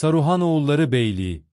Saruhanoğulları Beyliği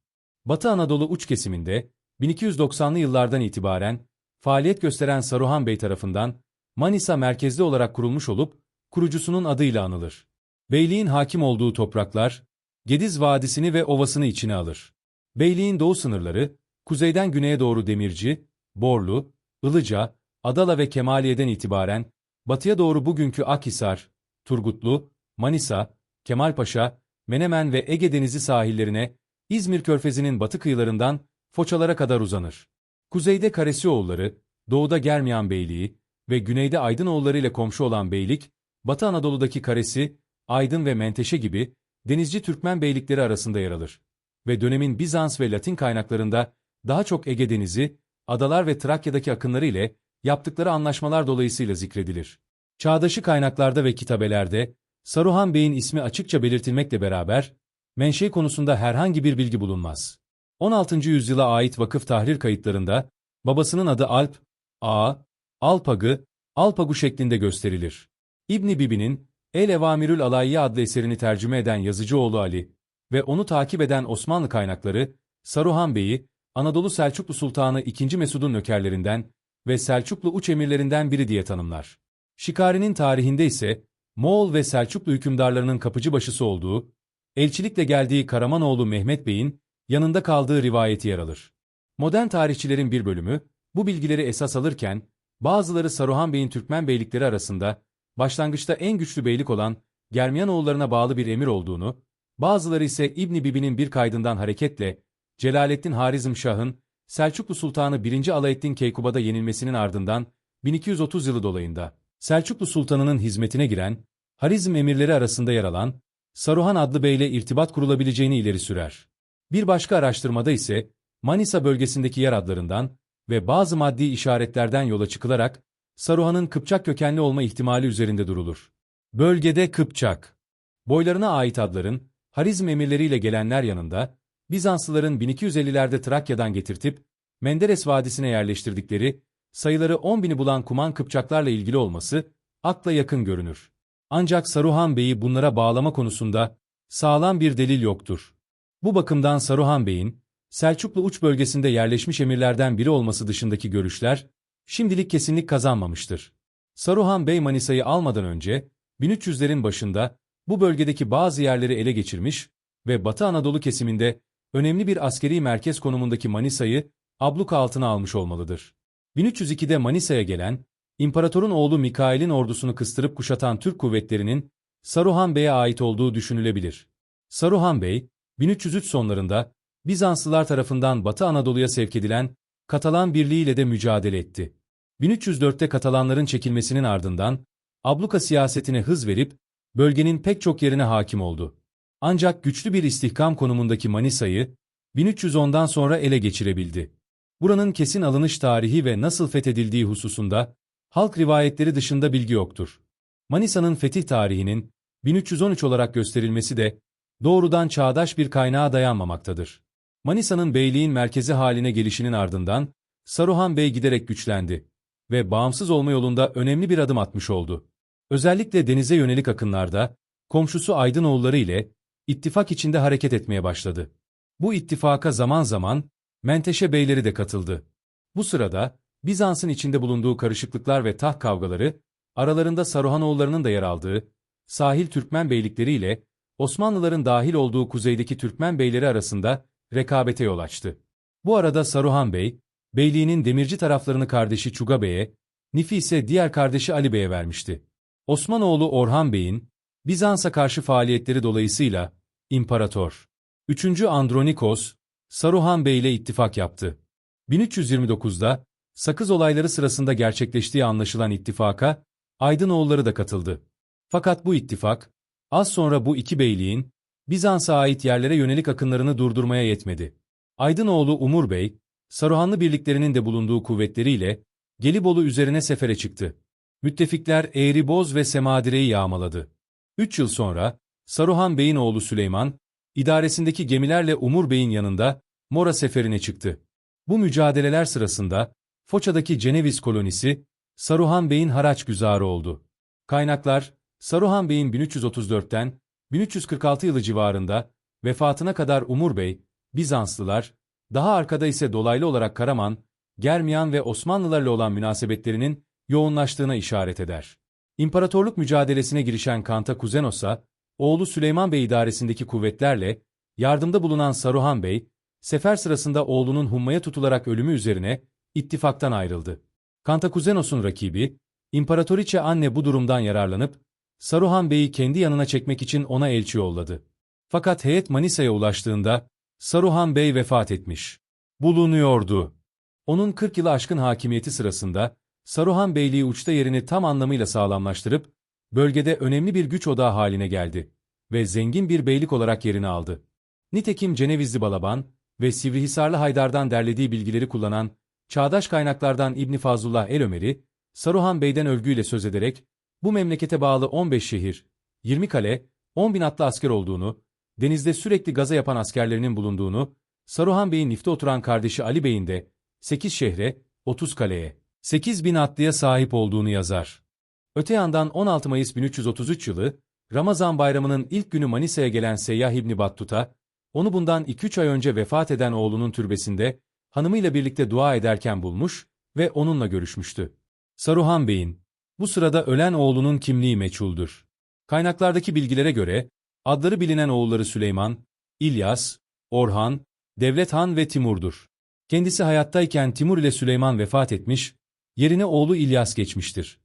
Batı Anadolu uç kesiminde 1290'lı yıllardan itibaren faaliyet gösteren Saruhan Bey tarafından Manisa merkezli olarak kurulmuş olup kurucusunun adıyla anılır. Beyliğin hakim olduğu topraklar Gediz Vadisi'ni ve ovasını içine alır. Beyliğin doğu sınırları kuzeyden güneye doğru Demirci, Borlu, Ilıca, Adala ve Kemaliye'den itibaren batıya doğru bugünkü Akhisar, Turgutlu, Manisa, Kemalpaşa, Menemen ve Ege Denizi sahillerine, İzmir Körfezi'nin batı kıyılarından Foçalara kadar uzanır. Kuzeyde Karesioğulları, doğuda Germiyan Beyliği ve güneyde Aydınoğulları ile komşu olan beylik, Batı Anadolu'daki Karesi, Aydın ve Menteşe gibi denizci Türkmen beylikleri arasında yer alır. Ve dönemin Bizans ve Latin kaynaklarında daha çok Ege Denizi, adalar ve Trakya'daki akınları ile yaptıkları anlaşmalar dolayısıyla zikredilir. Çağdaşı kaynaklarda ve kitabelerde Saruhan Bey'in ismi açıkça belirtilmekle beraber, menşei konusunda herhangi bir bilgi bulunmaz. 16. yüzyıla ait vakıf tahrir kayıtlarında, babasının adı Alp, A, Alpagı, Alpagu şeklinde gösterilir. İbni Bibi'nin El Evamirül Alayye adlı eserini tercüme eden yazıcıoğlu Ali ve onu takip eden Osmanlı kaynakları, Saruhan Bey'i, Anadolu Selçuklu Sultanı II. Mesud'un nökerlerinden ve Selçuklu uç emirlerinden biri diye tanımlar. Şikari'nin tarihinde ise, Moğol ve Selçuklu hükümdarlarının kapıcı başısı olduğu, elçilikle geldiği Karamanoğlu Mehmet Bey'in yanında kaldığı rivayeti yer alır. Modern tarihçilerin bir bölümü, bu bilgileri esas alırken, bazıları Saruhan Bey'in Türkmen beylikleri arasında, başlangıçta en güçlü beylik olan Germiyanoğullarına bağlı bir emir olduğunu, bazıları ise İbni Bibi'nin bir kaydından hareketle, Celalettin Harizmşah'ın, Selçuklu Sultanı 1. Alaeddin Keykuba'da yenilmesinin ardından, 1230 yılı dolayında, Selçuklu Sultanı'nın hizmetine giren, Harizm emirleri arasında yer alan, Saruhan adlı beyle irtibat kurulabileceğini ileri sürer. Bir başka araştırmada ise, Manisa bölgesindeki yer adlarından ve bazı maddi işaretlerden yola çıkılarak, Saruhan'ın Kıpçak kökenli olma ihtimali üzerinde durulur. Bölgede Kıpçak. Boylarına ait adların, Harizm emirleriyle gelenler yanında, Bizanslıların 1250'lerde Trakya'dan getirtip, Menderes Vadisi'ne yerleştirdikleri, sayıları 10 bini bulan Kuman Kıpçaklarla ilgili olması, akla yakın görünür. Ancak Saruhan Bey'i bunlara bağlama konusunda, sağlam bir delil yoktur. Bu bakımdan Saruhan Bey'in, Selçuklu uç bölgesinde yerleşmiş emirlerden biri olması dışındaki görüşler, şimdilik kesinlik kazanmamıştır. Saruhan Bey Manisa'yı almadan önce, 1300'lerin başında, bu bölgedeki bazı yerleri ele geçirmiş ve Batı Anadolu kesiminde önemli bir askeri merkez konumundaki Manisa'yı abluka altına almış olmalıdır. 1302'de Manisa'ya gelen, İmparatorun oğlu Mikail'in ordusunu kıstırıp kuşatan Türk kuvvetlerinin Saruhan Bey'e ait olduğu düşünülebilir. Saruhan Bey, 1303 sonlarında Bizanslılar tarafından Batı Anadolu'ya sevk edilen Katalan Birliği ile de mücadele etti. 1304'te Katalanların çekilmesinin ardından abluka siyasetine hız verip bölgenin pek çok yerine hakim oldu. Ancak güçlü bir istihkam konumundaki Manisa'yı 1310'dan sonra ele geçirebildi. Buranın kesin alınış tarihi ve nasıl fethedildiği hususunda halk rivayetleri dışında bilgi yoktur. Manisa'nın fetih tarihinin 1313 olarak gösterilmesi de doğrudan çağdaş bir kaynağa dayanmamaktadır. Manisa'nın beyliğin merkezi haline gelişinin ardından Saruhan Bey giderek güçlendi ve bağımsız olma yolunda önemli bir adım atmış oldu. Özellikle denize yönelik akınlarda komşusu Aydınoğulları ile ittifak içinde hareket etmeye başladı. Bu ittifaka zaman zaman Menteşe beyleri de katıldı. Bu sırada Bizans'ın içinde bulunduğu karışıklıklar ve taht kavgaları, aralarında Saruhanoğullarının da yer aldığı, sahil Türkmen beylikleri ile Osmanlıların dahil olduğu kuzeydeki Türkmen beyleri arasında rekabete yol açtı. Bu arada Saruhan Bey, beyliğinin demirci taraflarını kardeşi Çuga Bey'e, Nifi ise diğer kardeşi Ali Bey'e vermişti. Osmanoğlu Orhan Bey'in, Bizans'a karşı faaliyetleri dolayısıyla, İmparator 3. Andronikos, Saruhan Bey ile ittifak yaptı. 1329'da, Sakız olayları sırasında gerçekleştiği anlaşılan ittifaka, Aydınoğulları da katıldı. Fakat bu ittifak, az sonra bu iki beyliğin, Bizans'a ait yerlere yönelik akınlarını durdurmaya yetmedi. Aydınoğlu Umur Bey, Saruhanlı birliklerinin de bulunduğu kuvvetleriyle, Gelibolu üzerine sefere çıktı. Müttefikler Eğriboz ve Semadire'yi yağmaladı. Üç yıl sonra, Saruhan Bey'in oğlu Süleyman, idaresindeki gemilerle Umur Bey'in yanında Mora seferine çıktı. Bu mücadeleler sırasında Foça'daki Ceneviz kolonisi Saruhan Bey'in haraç güzarı oldu. Kaynaklar, Saruhan Bey'in 1334'ten 1346 yılı civarında vefatına kadar Umur Bey, Bizanslılar, daha arkada ise dolaylı olarak Karaman, Germiyan ve Osmanlılarla olan münasebetlerinin yoğunlaştığına işaret eder. İmparatorluk mücadelesine girişen Kantakuzenos'a, oğlu Süleyman Bey idaresindeki kuvvetlerle, yardımda bulunan Saruhan Bey, sefer sırasında oğlunun hummaya tutularak ölümü üzerine, ittifaktan ayrıldı. Kantakuzenos'un rakibi, İmparatoriçe anne bu durumdan yararlanıp, Saruhan Bey'i kendi yanına çekmek için ona elçi yolladı. Fakat heyet Manisa'ya ulaştığında, Saruhan Bey vefat etmiş. Bulunuyordu. Onun 40 yılı aşkın hakimiyeti sırasında, Saruhan Beyliği uçta yerini tam anlamıyla sağlamlaştırıp, bölgede önemli bir güç odağı haline geldi ve zengin bir beylik olarak yerini aldı. Nitekim Cenevizli Balaban ve Sivrihisarlı Haydar'dan derlediği bilgileri kullanan çağdaş kaynaklardan İbni Fazlullah El Ömer'i, Saruhan Bey'den övgüyle söz ederek, bu memlekete bağlı 15 şehir, 20 kale, 10 bin atlı asker olduğunu, denizde sürekli gaza yapan askerlerinin bulunduğunu, Saruhan Bey'in nifte oturan kardeşi Ali Bey'in de 8 şehre, 30 kaleye, 8 bin atlıya sahip olduğunu yazar. Öte yandan 16 Mayıs 1333 yılı, Ramazan bayramının ilk günü Manisa'ya gelen Seyyah İbni Battuta, onu bundan 2-3 ay önce vefat eden oğlunun türbesinde, hanımıyla birlikte dua ederken bulmuş ve onunla görüşmüştü. Saruhan Bey'in, bu sırada ölen oğlunun kimliği meçhuldür. Kaynaklardaki bilgilere göre, adları bilinen oğulları Süleyman, İlyas, Orhan, Devlet Han ve Timur'dur. Kendisi hayattayken Timur ile Süleyman vefat etmiş, yerine oğlu İlyas geçmiştir.